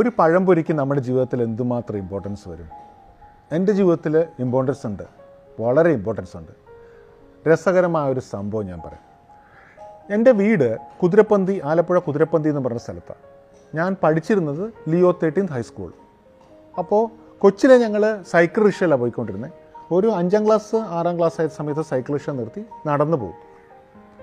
ഒരു പഴംപൊരിക്ക് നമ്മുടെ ജീവിതത്തിൽ എന്തുമാത്രം ഇമ്പോർട്ടൻസ് വരും? എന്റെ ജീവിതത്തിൽ ഇമ്പോർട്ടൻസ് ഉണ്ട്. വളരെ ഇമ്പോർട്ടൻസ് ഉണ്ട്. രസകരമായ ഒരു സംഭവം ഞാൻ പറയാം. എന്റെ വീട് കുതിരപ്പന്തി ആലപ്പുഴ കുതിരപ്പന്തി എന്ന് പറഞ്ഞ സ്ഥലത്താണ് ഞാൻ പഠിച്ചിരുന്നത് ലിയോ തേർട്ടീൻ ഹൈസ്കൂൾ അപ്പോൾ കൊച്ചിലെ ഞങ്ങൾ സൈക്കിൾ റിക്ഷയിലാണ് പോയിക്കൊണ്ടിരുന്നത് ഒരു അഞ്ചാം ക്ലാസ് ആറാം ക്ലാസ് ആയ സമയത്ത് സൈക്കിൾ റിക്ഷ നിർത്തി നടന്നു പോകും.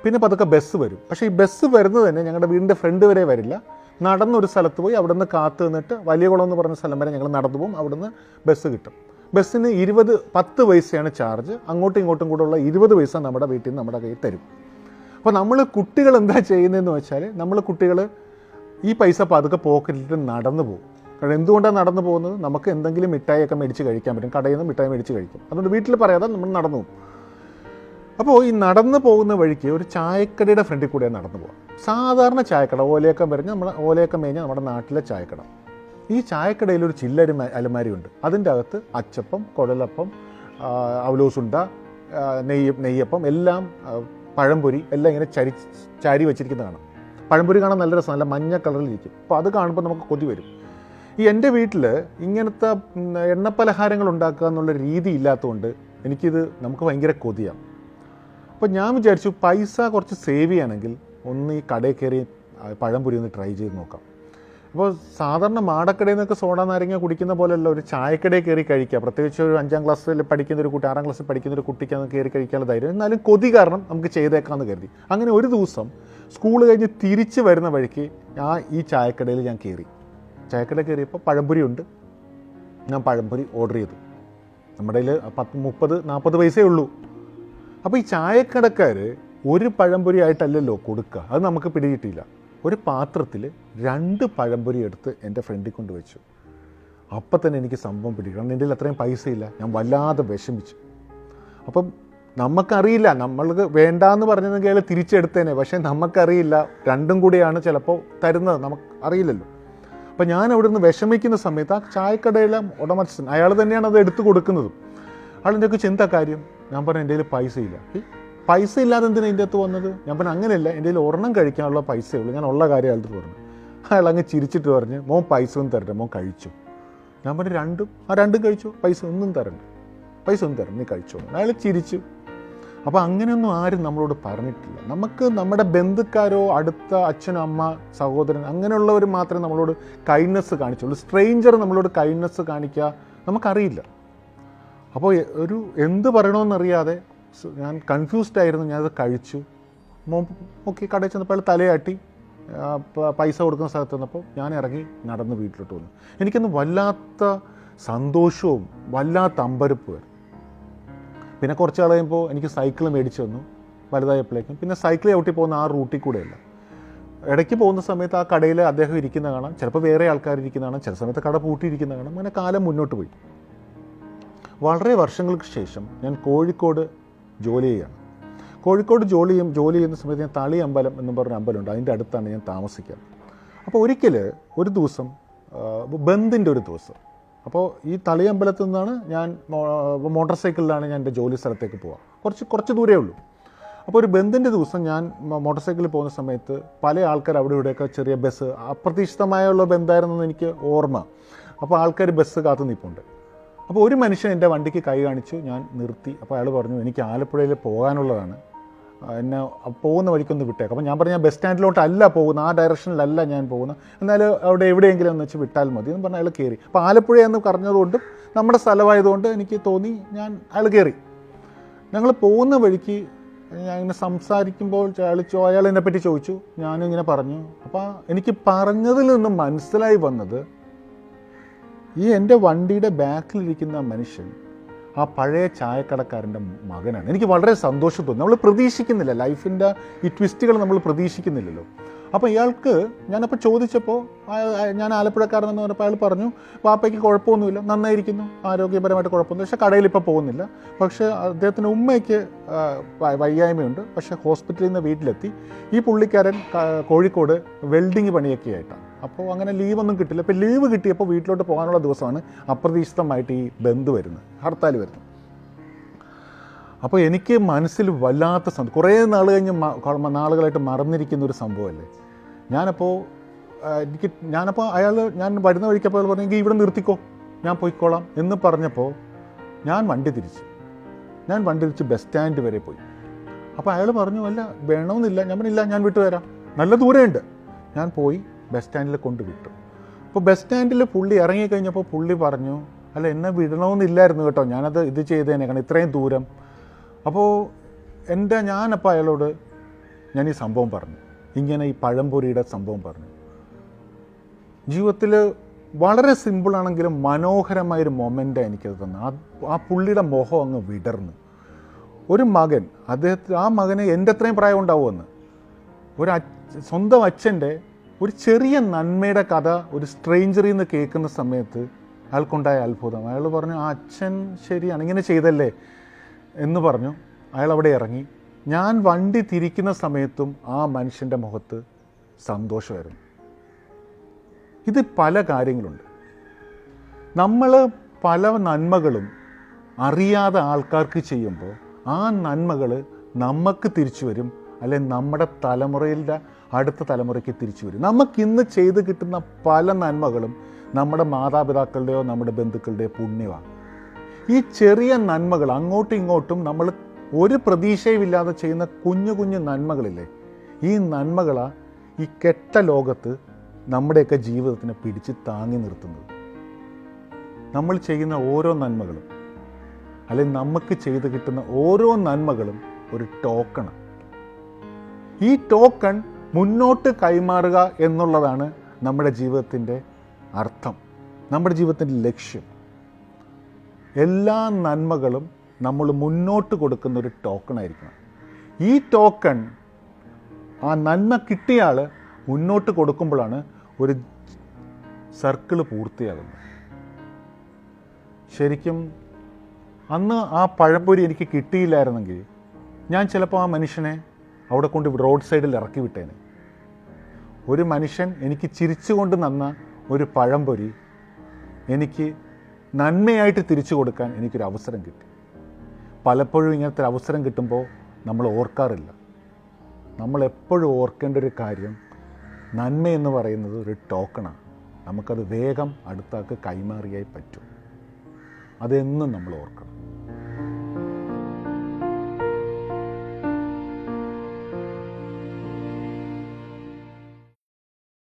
പിന്നെ പതുക്കെ ബസ് വരും. പക്ഷേ ഈ ബസ് വരുന്നത് തന്നെ ഞങ്ങളുടെ വീടിന്റെ ഫ്രണ്ട് വരെ വരില്ല. നടന്നൊരു സ്ഥലത്ത് പോയി അവിടുന്ന് കാത്തു നിന്നിട്ട് വലിയ കുളം എന്ന് പറഞ്ഞ സ്ഥലം വരെ ഞങ്ങൾ നടന്നു പോകും. അവിടുന്ന് ബസ് കിട്ടും. ബസ്സിന് ഇരുപത് പത്ത് പൈസയാണ് ചാർജ് അങ്ങോട്ടും ഇങ്ങോട്ടും കൂടെ ഉള്ള ഇരുപത് പൈസ നമ്മുടെ വീട്ടിൽ നിന്ന് നമ്മുടെ കയ്യിൽ തരും. അപ്പോൾ നമ്മൾ കുട്ടികൾ എന്താ ചെയ്യുന്നതെന്ന് വെച്ചാൽ നമ്മൾ കുട്ടികൾ ഈ പൈസ പതുക്കെ പോക്കറ്റിൽ നടന്നു പോകും. കാരണം എന്തുകൊണ്ടാണ് നടന്നു പോകുന്നത്? നമുക്ക് എന്തെങ്കിലും മിഠായിയൊക്കെ മേടിച്ച് കഴിക്കാൻ പറ്റും. കടയിൽ നിന്ന് മിഠായി മേടിച്ച് കഴിക്കും. അതുകൊണ്ട് വീട്ടിൽ പറയാതെ നമ്മൾ നടന്നു പോകും. അപ്പോൾ ഈ നടന്നു പോകുന്ന വഴിക്ക് ഒരു ചായക്കടയുടെ ഫ്രണ്ടിൽ കൂടെയാണ് നടന്നു പോകാം സാധാരണ ചായക്കട ഓലയൊക്കെ വരഞ്ഞ് നമ്മുടെ ഓലയൊക്കെ മേഞ്ഞ നമ്മുടെ നാട്ടിലെ ചായക്കട. ഈ ചായക്കടയിൽ ഒരു ചില്ലരി അലമാരി ഉണ്ട്. അതിന്റെ അകത്ത് അച്ചപ്പം കുഴലപ്പം അവലോസുണ്ട നെയ്യ നെയ്യ് നെയ്യപ്പം എല്ലാം പഴംപൊരി എല്ലാം ഇങ്ങനെ ചരി ചാരി വെച്ചിരിക്കുന്നതാണ്. പഴംപൊരി കാണാൻ നല്ല രസം നല്ല മഞ്ഞ കളറിലിരിക്കും. അപ്പോൾ അത് കാണുമ്പോൾ നമുക്ക് കൊതി വരും. ഈ എന്റെ വീട്ടിൽ ഇങ്ങനത്തെ എണ്ണപ്പലഹാരങ്ങൾ ഉണ്ടാക്കുക എന്നുള്ള രീതി ഇല്ലാത്തതുകൊണ്ട് എനിക്കിത് നമുക്ക് ഭയങ്കര കൊതിയാണ്. അപ്പോൾ ഞാൻ വിചാരിച്ചു പൈസ കുറച്ച് സേവ് ചെയ്യണമെങ്കിൽ ഒന്ന് ഈ കടയിൽ കയറി പഴം പഴംപൊരി ഒന്ന് ട്രൈ ചെയ്ത് നോക്കാം. അപ്പോൾ സാധാരണ മാടക്കടയിൽ നിന്നൊക്കെ സോഡ നാരങ്ങ കുടിക്കുന്ന പോലെയല്ല ഒരു ചായക്കടയിൽ കയറി കഴിക്കുക പ്രത്യേകിച്ച് ഒരു അഞ്ചാം ക്ലാസ്സിൽ പഠിക്കുന്ന ഒരു കുട്ടി ആറാം ക്ലാസ്സിൽ പഠിക്കുന്ന ഒരു കുട്ടിക്ക് അന്ന് കയറി കഴിക്കാനുള്ള ധൈര്യം. എന്നാലും കൊതി കാരണം നമുക്ക് ചെയ്തേക്കാമെന്ന് കരുതി. അങ്ങനെ ഒരു ദിവസം സ്കൂൾ കഴിഞ്ഞ് തിരിച്ച് വരുന്ന വഴിക്ക് ആ ഈ ചായക്കടയിൽ ഞാൻ കയറി. ചായക്കടയിൽ കയറിയപ്പോൾ പഴംപൊരി ഉണ്ട്. ഞാൻ പഴംപൊരി ഓർഡർ ചെയ്തു. നമ്മുടെ കയ്യിൽ പത്ത് മുപ്പത് നാൽപ്പത് പൈസയേ ഉള്ളൂ. അപ്പോൾ ഈ ചായക്കടക്കാർ ഒരു പഴംപൊരി ആയിട്ടല്ലല്ലോ കൊടുക്കുക. അത് നമുക്ക് പിടികിട്ടിയില്ല. ഒരു പാത്രത്തിൽ രണ്ട് പഴംപൊരി എടുത്ത് എന്റെ ഫ്രണ്ടിൽ കൊണ്ട് വെച്ചു. അപ്പം തന്നെ എനിക്ക് സംഭവം പിടിക്കണം എന്റെ അത്രയും അത്രയും പൈസയില്ല. ഞാൻ വല്ലാതെ വിഷമിച്ചു. അപ്പം നമുക്കറിയില്ല നമ്മൾക്ക് വേണ്ടാന്ന് പറഞ്ഞതെങ്കിൽ അയാൾ തിരിച്ചെടുത്തേനെ. പക്ഷേ നമുക്കറിയില്ല രണ്ടും കൂടിയാണ് ചിലപ്പോൾ തരുന്നത്. നമുക്ക് അറിയില്ലല്ലോ. അപ്പം ഞാൻ അവിടെ നിന്ന് വിഷമിക്കുന്ന സമയത്ത് ആ ചായക്കടയിലെ ഉടമസ്ഥൻ അയാൾ തന്നെയാണ് അത് എടുത്തു കൊടുക്കുന്നതും. അയാളെന്റെ ഒക്കെ ചിന്ത കാര്യം? ഞാൻ പറഞ്ഞു എന്റെ കയ്യിൽ പൈസ ഇല്ല. പൈസ ഇല്ലാതെ എന്തിനാണ് എന്റെ അടുത്ത് വന്നത്? ഞാൻ പറഞ്ഞു അങ്ങനെയല്ല എന്റെ കയ്യിൽ ഒരെണ്ണം കഴിക്കാനുള്ള പൈസയേ ഉള്ളൂ. ഞാൻ ഉള്ള കാര്യം അയാളുടെ പറഞ്ഞു. അയാൾ അങ്ങ് ചിരിച്ചിട്ട് പറഞ്ഞ് മോൻ പൈസ ഒന്നും തരട്ടെ മോൻ കഴിച്ചു. ഞാൻ പറഞ്ഞു രണ്ടും ആ രണ്ടും കഴിച്ചു പൈസ ഒന്നും തരണ്ട പൈസ ഒന്നും തരണ്ട നീ കഴിച്ചോ. അയാൾ ചിരിച്ചു. അപ്പോൾ അങ്ങനെയൊന്നും ആരും നമ്മളോട് പറഞ്ഞിട്ടില്ല. നമുക്ക് നമ്മുടെ ബന്ധുക്കാരോ അടുത്ത അച്ഛനും അമ്മ സഹോദരൻ അങ്ങനെയുള്ളവർ മാത്രമേ നമ്മളോട് കൈൻഡ്നെസ് കാണിച്ചുള്ളൂ. സ്ട്രെയിഞ്ചർ നമ്മളോട് കൈൻഡ്നെസ് കാണിക്കുക നമുക്കറിയില്ല. അപ്പോൾ ഒരു എന്ത് പറയണമെന്നറിയാതെ ഞാൻ കൺഫ്യൂസ്ഡ് ആയിരുന്നു ഞാനത് കഴിച്ചു. നോക്കി കടയിൽ ചെന്നപ്പോൾ തലയാട്ടി പൈസ കൊടുക്കുന്ന സ്ഥലത്ത് നിന്നപ്പോൾ ഞാൻ ഇറങ്ങി നടന്ന് വീട്ടിലോട്ട് വന്നു. എനിക്കൊന്ന് വല്ലാത്ത സന്തോഷവും വല്ലാത്ത അമ്പരപ്പുമായിരുന്നു പിന്നെ കുറച്ച് നാൾ കഴിയുമ്പോൾ എനിക്ക് സൈക്കിൾ മേടിച്ച് തന്നു വലുതായപ്പോഴേക്കും. പിന്നെ സൈക്കിൾ ചവിട്ടി പോകുന്ന ആ റൂട്ടിൽ കൂടെയല്ല. ഇടയ്ക്ക് പോകുന്ന സമയത്ത് ആ കടയിൽ അദ്ദേഹം ഇരിക്കുന്ന കാണാം. ചിലപ്പോൾ വേറെ ആൾക്കാർ ഇരിക്കുന്ന കാണാം. ചില സമയത്ത് കട പൂട്ടിയിരിക്കുന്ന കാണാം. അങ്ങനെ കാലം മുന്നോട്ട് പോയി. വളരെ വർഷങ്ങൾക്ക് ശേഷം ഞാൻ കോഴിക്കോട് ജോലി ചെയ്യുകയാണ്. കോഴിക്കോട് ജോലി ചെയ്യും ജോലി ചെയ്യുന്ന സമയത്ത് ഞാൻ തളി അമ്പലം എന്ന് പറഞ്ഞ അമ്പലമുണ്ട്. അതിന്റെ അടുത്താണ് ഞാൻ താമസിക്കുക അപ്പോൾ ഒരിക്കൽ ഒരു ദിവസം ബന്ദിന്റെ ഒരു ദിവസം. അപ്പോൾ ഈ തളി അമ്പലത്തിൽ നിന്നാണ് ഞാൻ മോട്ടോർ സൈക്കിളിലാണ് ഞാൻ എന്റെ ജോലി സ്ഥലത്തേക്ക് പോവുക കുറച്ച് കുറച്ച് ദൂരേ ഉള്ളൂ. അപ്പോൾ ഒരു ബന്ദിന്റെ ദിവസം ഞാൻ മോട്ടോർ സൈക്കിളിൽ പോകുന്ന സമയത്ത് പല ആൾക്കാർ അവിടെ ഇവിടെയൊക്കെ ചെറിയ ബസ് അപ്രതീക്ഷിതമായുള്ള ബന്ധായിരുന്നെന്ന് എനിക്ക് ഓർമ്മ. അപ്പോൾ ആൾക്കാർ ബസ് കാത്തു നിൽപ്പുണ്ട്. അപ്പോൾ ഒരു മനുഷ്യൻ എന്റെ വണ്ടിക്ക് കൈ കാണിച്ചു ഞാൻ നിർത്തി. അപ്പോൾ അയാൾ പറഞ്ഞു എനിക്ക് ആലപ്പുഴയിൽ പോകാനുള്ളതാണ്. എന്നെ പോകുന്ന വഴിക്കൊന്ന് വിട്ടേക്കാം. അപ്പോൾ ഞാൻ പറഞ്ഞു ബസ് സ്റ്റാൻഡിലോട്ടല്ല പോകുന്നത്. ആ ഡയറക്ഷനിലല്ല ഞാൻ പോകുന്നത്. എന്നാൽ അവിടെ എവിടെയെങ്കിലും എന്ന് വെച്ച് വിട്ടാൽ മതി. എന്ന് പറഞ്ഞാൽ അയാൾ കയറി അപ്പോൾ ആലപ്പുഴ എന്ന് പറഞ്ഞതുകൊണ്ടും നമ്മുടെ സ്ഥലമായതുകൊണ്ട് എനിക്ക് തോന്നി ഞാൻ അയാൾ കയറി ഞങ്ങൾ പോകുന്ന വഴിക്ക് ഞാൻ ഇങ്ങനെ സംസാരിക്കുമ്പോൾ അയാൾ അയാൾ എന്നെപ്പറ്റി ചോദിച്ചു. ഞാനും ഇങ്ങനെ പറഞ്ഞു. അപ്പോൾ എനിക്ക് പറഞ്ഞതിൽ നിന്നും മനസ്സിലായി വന്നത് ഈ എന്റെ വണ്ടിയുടെ ബാക്കിലിരിക്കുന്ന മനുഷ്യൻ ആ പഴയ ചായക്കടക്കാരന്റെ മകനാണ്. എനിക്ക് വളരെ സന്തോഷം തോന്നി നമ്മൾ പ്രതീക്ഷിക്കുന്നില്ല. ലൈഫിന്റെ ഈ ട്വിസ്റ്റുകൾ നമ്മൾ പ്രതീക്ഷിക്കുന്നില്ലല്ലോ. അപ്പോൾ ഇയാൾക്ക് ഞാനപ്പോൾ ചോദിച്ചപ്പോൾ ഞാൻ ആലപ്പുഴക്കാരനെന്ന് പറഞ്ഞപ്പോൾ അയാൾ പറഞ്ഞു വാപ്പയ്ക്ക് കുഴപ്പമൊന്നുമില്ല നന്നായിരിക്കുന്നു ആരോഗ്യപരമായിട്ട് കുഴപ്പമൊന്നുമില്ല പക്ഷേ കടയിൽ ഇപ്പോൾ പോകുന്നില്ല. പക്ഷേ അദ്ദേഹത്തിന് ഉമ്മയ്ക്ക് വയ്യായ്മയുണ്ട്. പക്ഷേ ഹോസ്പിറ്റലിൽ നിന്ന് വീട്ടിലെത്തി. ഈ പുള്ളിക്കാരൻ കോഴിക്കോട് വെൽഡിങ് പണിയൊക്കെ ആയിട്ടാണ് അപ്പോൾ അങ്ങനെ ലീവൊന്നും കിട്ടില്ല. ഇപ്പോൾ ലീവ് കിട്ടിയപ്പോൾ വീട്ടിലോട്ട് പോകാനുള്ള ദിവസമാണ് അപ്രതീക്ഷിതമായിട്ട് ഈ ബന്ധു വരുന്നത് ഹർത്താൽ വരുന്നത്. അപ്പോൾ എനിക്ക് മനസ്സിൽ വല്ലാത്ത സന്തോഷം. കുറേ നാൾ കഴിഞ്ഞ് നാളുകളായിട്ട് മറന്നിരിക്കുന്ന ഒരു സംഭവമല്ലേ? ഞാനപ്പോൾ എനിക്ക് ഞാനപ്പോൾ അയാൾ ഞാൻ വരുന്ന വഴിക്കപ്പോൾ പറഞ്ഞെങ്കിൽ ഇവിടെ നിർത്തിക്കോ ഞാൻ പോയിക്കോളാം. എന്ന് പറഞ്ഞപ്പോൾ ഞാൻ വണ്ടി തിരിച്ചു. ഞാൻ വണ്ടി തിരിച്ച് ബസ് സ്റ്റാൻഡ് വരെ പോയി. അപ്പോൾ അയാൾ പറഞ്ഞു അല്ല വേണമെന്നില്ല. ഞാൻ പറഞ്ഞില്ല ഞാൻ വിട്ടു തരാം. നല്ല ദൂരമുണ്ട് ഞാൻ പോയി ബസ് സ്റ്റാൻഡിൽ കൊണ്ട് വിട്ടു. അപ്പോൾ ബസ് സ്റ്റാൻഡിൽ പുള്ളി ഇറങ്ങിക്കഴിഞ്ഞപ്പോൾ പുള്ളി പറഞ്ഞു അല്ല എന്നെ വിടണമെന്നില്ലായിരുന്നു കേട്ടോ. ഞാനത് ഇത് ചെയ്തേനെ. കാരണം ഇത്രയും ദൂരം അപ്പോൾ എന്റെ ഞാനപ്പോൾ അയാളോട് ഞാൻ ഈ സംഭവം പറഞ്ഞു. ഇങ്ങനെ ഈ പഴംപൊരിയുടെ സംഭവം പറഞ്ഞു. ജീവിതത്തിൽ വളരെ സിമ്പിളാണെങ്കിലും മനോഹരമായൊരു മൊമെന്റ് എനിക്കത് തന്നെ. ആ ആ പുള്ളിയുടെ മുഖം അങ്ങ് വിടർന്നു. ഒരു മകൻ അദ്ദേഹത്തിന് ആ മകന് എന്റെ അത്രയും പ്രായം ഉണ്ടാവുമെന്ന്. ഒരു സ്വന്തം അച്ഛന്റെ ഒരു ചെറിയ നന്മയുടെ കഥ ഒരു സ്ട്രേഞ്ചറിൽ നിന്ന് കേൾക്കുന്ന സമയത്ത് അയാൾക്കുണ്ടായ അത്ഭുതം. അയാൾ പറഞ്ഞു ആ അച്ഛൻ ശരിയാണ് ഇങ്ങനെ ചെയ്തല്ലേ? എന്ന് പറഞ്ഞു. അയാൾ അവിടെ ഇറങ്ങി. ഞാൻ വണ്ടി തിരിക്കുന്ന സമയത്തും ആ മനുഷ്യന്റെ മുഖത്ത് സന്തോഷമായിരുന്നു. ഇത് പല കാര്യങ്ങളുണ്ട്. നമ്മൾ പല നന്മകളും അറിയാതെ ആൾക്കാർക്ക് ചെയ്യുമ്പോൾ ആ നന്മകൾ നമുക്ക് തിരിച്ചു വരും അല്ലെ നമ്മുടെ തലമുറയിലെ അടുത്ത തലമുറയ്ക്ക് തിരിച്ചു വരും. നമുക്കിന്ന് ചെയ്ത് കിട്ടുന്ന പല നന്മകളും നമ്മുടെ മാതാപിതാക്കളുടെയോ നമ്മുടെ ബന്ധുക്കളുടെയോ പുണ്യമാണ് ഈ ചെറിയ നന്മകൾ അങ്ങോട്ടും ഇങ്ങോട്ടും നമ്മൾ ഒരു പ്രതീക്ഷയുമില്ലാതെ ചെയ്യുന്ന കുഞ്ഞു കുഞ്ഞു നന്മകളില്ലേ? ഈ നന്മകളാ ഈ കെട്ട ലോകത്ത് നമ്മുടെയൊക്കെ ജീവിതത്തിനെ പിടിച്ച് താങ്ങി നിർത്തുന്നത്. നമ്മൾ ചെയ്യുന്ന ഓരോ നന്മകളും അല്ലെങ്കിൽ നമുക്ക് ചെയ്ത് കിട്ടുന്ന ഓരോ നന്മകളും ഒരു ടോക്കണാണ് ഈ ടോക്കൺ മുന്നോട്ട് കൈമാറുക എന്നുള്ളതാണ് നമ്മുടെ ജീവിതത്തിന്റെ അർത്ഥം. നമ്മുടെ ജീവിതത്തിന്റെ ലക്ഷ്യം. എല്ലാ നന്മകളും നമ്മൾ മുന്നോട്ട് കൊടുക്കുന്ന ഒരു ടോക്കൺ ആയിരിക്കണം. ഈ ടോക്കൺ ആ നന്മ കിട്ടിയ ആൾ മുന്നോട്ട് കൊടുക്കുമ്പോഴാണ് ഒരു സർക്കിൾ പൂർത്തിയാകുന്നത്. ശരിക്കും അന്ന് ആ പഴംപൊരി എനിക്ക് കിട്ടിയില്ലായിരുന്നെങ്കിൽ ഞാൻ ചിലപ്പോൾ ആ മനുഷ്യനെ അവിടെ കൊണ്ട് റോഡ് സൈഡിൽ ഇറക്കി വിട്ടേനെ. ഒരു മനുഷ്യൻ എനിക്ക് ചിരിച്ചുകൊണ്ട് നന്ന ഒരു പഴംപൊരി എനിക്ക് നന്മയായിട്ട് തിരിച്ചു കൊടുക്കാൻ എനിക്കൊരു അവസരം കിട്ടി. പലപ്പോഴും ഇങ്ങനത്തെ ഒരു അവസരം കിട്ടുമ്പോൾ നമ്മൾ ഓർക്കാറില്ല. നമ്മൾ എപ്പോഴും ഓർക്കേണ്ട ഒരു കാര്യം നന്മ എന്ന് പറയുന്നത് ഒരു ടോക്കണാണ് നമുക്കത് വേഗം അടുത്താക്ക് കൈമാറിയായി പറ്റും. അതെന്നും നമ്മൾ ഓർക്കണം.